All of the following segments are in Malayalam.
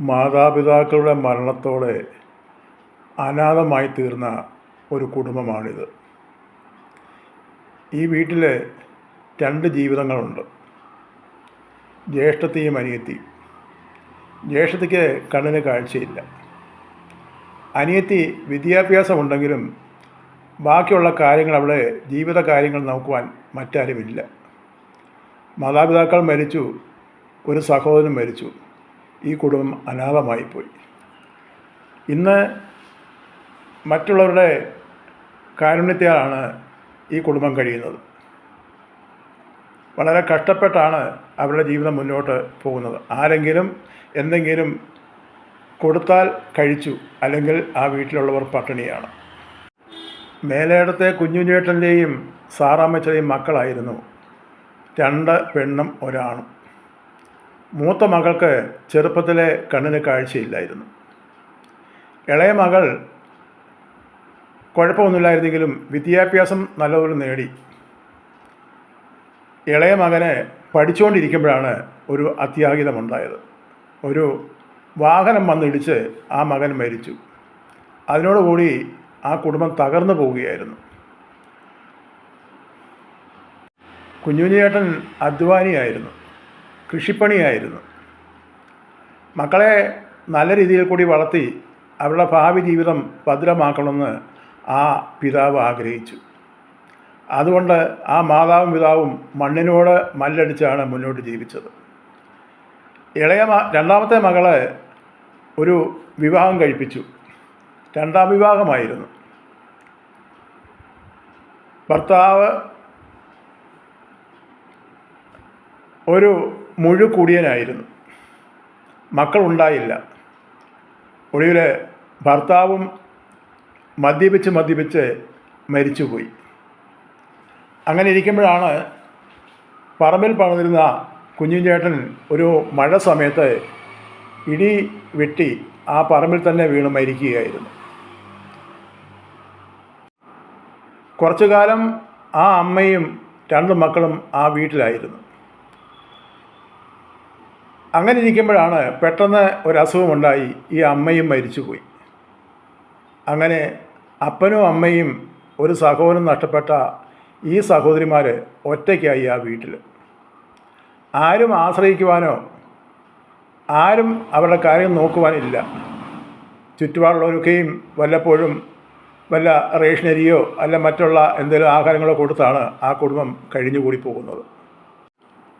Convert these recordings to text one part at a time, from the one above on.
മാതാപിതാക്കളുടെ മരണത്തോടെ അനാഥമായി തീർന്ന ഒരു കുടുംബമാണിത്. ഈ വീട്ടിൽ രണ്ട് ജീവിതങ്ങളുണ്ട്. ജ്യേഷ്ഠത്തെയും അനിയത്തിയും ജ്യേഷ്ഠത്തിക്ക് കണ്ണിന് കാഴ്ചയില്ല. അനിയത്തി വിദ്യാഭ്യാസമുണ്ടെങ്കിലും ബാക്കിയുള്ള കാര്യങ്ങൾ അവിടെ ജീവിത കാര്യങ്ങൾ നോക്കുവാൻ മറ്റാരുമില്ല. മാതാപിതാക്കൾ മരിച്ചു ഒരു സഹോദരൻ മരിച്ചു. ഈ കുടുംബം അനാഥമായിപ്പോയി ഇന്ന് മറ്റുള്ളവരുടെ കാരുണ്യത്തെയാണ് ഈ കുടുംബം കഴിയുന്നത്. വളരെ കഷ്ടപ്പെട്ടാണ് അവരുടെ ജീവിതം മുന്നോട്ട് പോകുന്നത്. ആരെങ്കിലും എന്തെങ്കിലും കൊടുത്താൽ കഴിച്ചു അല്ലെങ്കിൽ ആ വീട്ടിലുള്ളവർ പട്ടിണിയാണ്. മേലേടത്തെ കുഞ്ഞുഞ്ഞേട്ടന്റെയും സാറാമ്മച്ചയുടെയും മക്കളായിരുന്നു രണ്ട് പെണ്ണും ഒരാണും. മൂത്ത മകൾക്ക് ചെറുപ്പത്തിലെ കണ്ണിന് കാഴ്ചയില്ലായിരുന്നു. ഇളയ മകൾ കുഴപ്പമൊന്നുമില്ലായിരുന്നെങ്കിലും വിദ്യാഭ്യാസം നല്ലതുപോലെ നേടി. ഇളയ മകനെ പഠിച്ചുകൊണ്ടിരിക്കുമ്പോഴാണ് ഒരു അത്യാഹിതമുണ്ടായത്. ഒരു വാഹനം വന്നിടിച്ച് ആ മകൻ മരിച്ചു. അതിനോടുകൂടി ആ കുടുംബം തകർന്നു പോവുകയായിരുന്നു. കുഞ്ഞുഞ്ഞേട്ടൻ അധ്വാനിയായിരുന്നു കൃഷിപ്പണിയായിരുന്നു. മക്കളെ നല്ല രീതിയിൽ കൂടി വളർത്തി അവരുടെ ഭാവി ജീവിതം ഭദ്രമാക്കണമെന്ന് ആ പിതാവ് ആഗ്രഹിച്ചു. അതുകൊണ്ട് ആ മാതാവും പിതാവും മണ്ണിനോട് മല്ലടിച്ചാണ് മുന്നോട്ട് ജീവിച്ചത്. ഇളയ രണ്ടാമത്തെ മകളെ ഒരു വിവാഹം കഴിപ്പിച്ചു. രണ്ടാം വിവാഹമായിരുന്നു. ഭർത്താവ് ഒരു മുഴുക്കുടിയനായിരുന്നു മക്കളുണ്ടായില്ല. ഒടുവിൽ ഭർത്താവും മദ്യപിച്ച് മദ്യപിച്ച് മരിച്ചുപോയി. അങ്ങനെ ഇരിക്കുമ്പോഴാണ് പറമ്പിൽ പറഞ്ഞിരുന്ന കുഞ്ഞുചേട്ടൻ ഒരു മഴ സമയത്ത് ഇടി വെട്ടി ആ പറമ്പിൽ തന്നെ വീണ് മരിക്കുകയായിരുന്നു. കുറച്ചു കാലം ആ അമ്മയും രണ്ട് മക്കളും ആ വീട്ടിലായിരുന്നു. അങ്ങനെ ഇരിക്കുമ്പോഴാണ് പെട്ടെന്ന് ഒരു അസുഖമുണ്ടായി ഈ അമ്മയും മരിച്ചുപോയി. അങ്ങനെ അപ്പനും അമ്മയും ഒരു സഹോദരൻ നഷ്ടപ്പെട്ട ഈ സഹോദരിമാർ ഒറ്റയ്ക്കായി ആ വീട്ടിൽ ആരും ആശ്രയിക്കുവാനോ ആരും അവരുടെ കാര്യം നോക്കുവാനില്ല. ചുറ്റുപാടുള്ളവരൊക്കെയും വല്ലപ്പോഴും വല്ല റേഷനരിയോ അല്ല മറ്റുള്ള എന്തെങ്കിലും ആഹാരങ്ങളോ കൊടുത്താണ് ആ കുടുംബം കഴിഞ്ഞുകൂടി പോകുന്നത്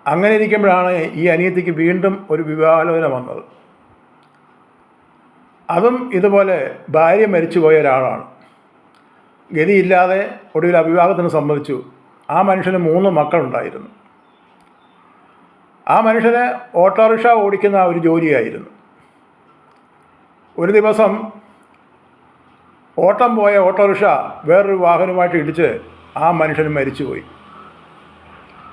അങ്ങനെ ഇരിക്കുമ്പോഴാണ് ഈ അനിയത്തിക്ക് വീണ്ടും ഒരു വിവാഹാലോചന വന്നത്. അതും ഇതുപോലെ ഭാര്യ മരിച്ചുപോയ ഒരാളാണ്. ഗതിയില്ലാതെ ഒടുവിൽ അവിവാഹത്തിന് സമ്മതിച്ചു. ആ മനുഷ്യന് മൂന്ന് മക്കളുണ്ടായിരുന്നു. ആ മനുഷ്യന് ഓട്ടോറിക്ഷ ഓടിക്കുന്ന ഒരു ജോലിയായിരുന്നു. ഒരു ദിവസം ഓട്ടം പോയ ഓട്ടോറിക്ഷ വേറൊരു വാഹനവുമായിട്ട് ഇടിച്ച് ആ മനുഷ്യൻ മരിച്ചുപോയി.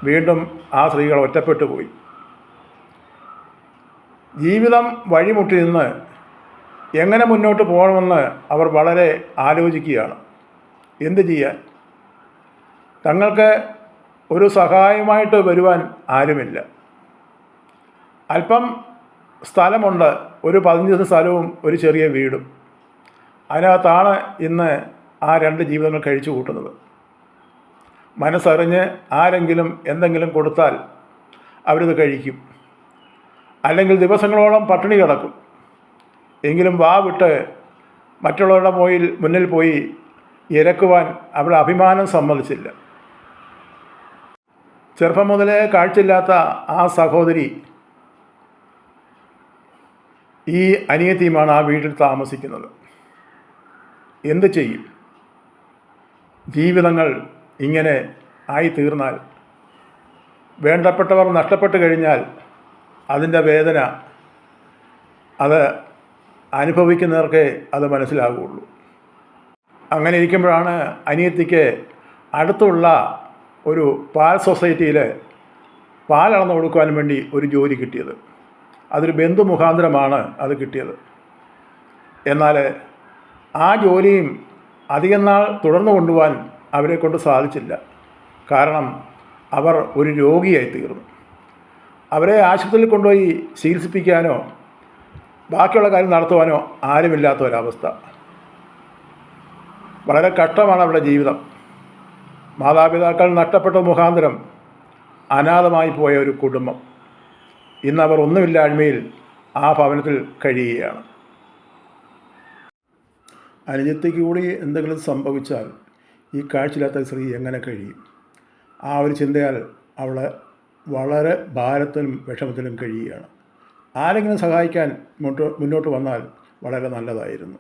വീണ്ടും ആ സ്ത്രീകൾ ഒറ്റപ്പെട്ടു പോയി. ജീവിതം വഴിമുട്ടി നിന്ന് എങ്ങനെ മുന്നോട്ട് പോകണമെന്ന് അവർ വളരെ ആലോചിക്കുകയാണ്. എന്ത് ചെയ്യാൻ? തങ്ങൾക്ക് ഒരു സഹായമായിട്ട് വരുവാൻ ആരുമില്ല. അല്പം സ്ഥലമുണ്ട് ഒരു പതിനഞ്ച് സ്ഥലവും ഒരു ചെറിയ വീടും. അതിനകത്താണ് ഇന്ന് ആ രണ്ട് ജീവിതങ്ങൾ കഴിച്ചു കൂട്ടുന്നത്. മനസ്സറിഞ്ഞ് ആരെങ്കിലും എന്തെങ്കിലും കൊടുത്താൽ അവരിത് കഴിക്കും. അല്ലെങ്കിൽ ദിവസങ്ങളോളം പട്ടിണി കിടക്കും. എങ്കിലും വാ വിട്ട് മറ്റുള്ളവരുടെ മോയിൽ മുന്നിൽ പോയി ഇരക്കുവാൻ അവരുടെ അഭിമാനം സമ്മതിച്ചില്ല. ചെറുപ്പം മുതലേ കാഴ്ചയില്ലാത്ത ആ സഹോദരി ഈ അനിയത്തിയുമാണ് ആ വീട്ടിൽ താമസിക്കുന്നത്. എന്ത് ചെയ്യും? ജീവിതങ്ങൾ ഇങ്ങനെ ആയി തീർന്നാൽ വേണ്ടപ്പെട്ടവർ നഷ്ടപ്പെട്ട് കഴിഞ്ഞാൽ അതിന്റെ വേദന അത് അനുഭവിക്കുന്നവർക്കേ അത് മനസ്സിലാകുകയുള്ളൂ അങ്ങനെ ഇരിക്കുമ്പോഴാണ് അനിയത്തിക്ക് അടുത്തുള്ള ഒരു പാൽ സൊസൈറ്റിയിൽ പാൽ അളന്നു കൊടുക്കുവാൻ വേണ്ടി ഒരു ജോലി കിട്ടിയത്. അതൊരു ബന്ധു മുഖാന്തരമാണ് അത് കിട്ടിയത്. എന്നാൽ ആ ജോലിയും അധികം നാൾ തുടർന്നു കൊണ്ടുപോകാൻ അവരെ കൊണ്ട് സാധിച്ചില്ല. കാരണം അവർ ഒരു രോഗിയായി തീർന്നു. അവരെ ആശുപത്രിയിൽ കൊണ്ടുപോയി ചികിത്സിപ്പിക്കാനോ ബാക്കിയുള്ള കാര്യം നടത്തുവാനോ ആരുമില്ലാത്ത ഒരവസ്ഥ. വളരെ കഷ്ടമാണ് അവരുടെ ജീവിതം. മാതാപിതാക്കൾ നഷ്ടപ്പെട്ട മുഖാന്തരം അനാഥമായി പോയ ഒരു കുടുംബം. ഇന്നവർ ഒന്നുമില്ലായ്മയിൽ ആ ഭവനത്തിൽ കഴിയുകയാണ്. അനുജത്തിക്ക് കൂടി എന്തെങ്കിലും സംഭവിച്ചാൽ ഈ കാഴ്ചയില്ലാത്ത സ്ത്രീ എങ്ങനെ കഴിയും? ആ ഒരു ചിന്തയാൽ അവളെ വളരെ ഭാരത്തിലും വിഷമത്തിലും കഴിയുകയാണ്. ആരെങ്കിലും സഹായിക്കാൻ മുന്നോട്ട് മുന്നോട്ട് വന്നാൽ വളരെ നല്ലതായിരുന്നു.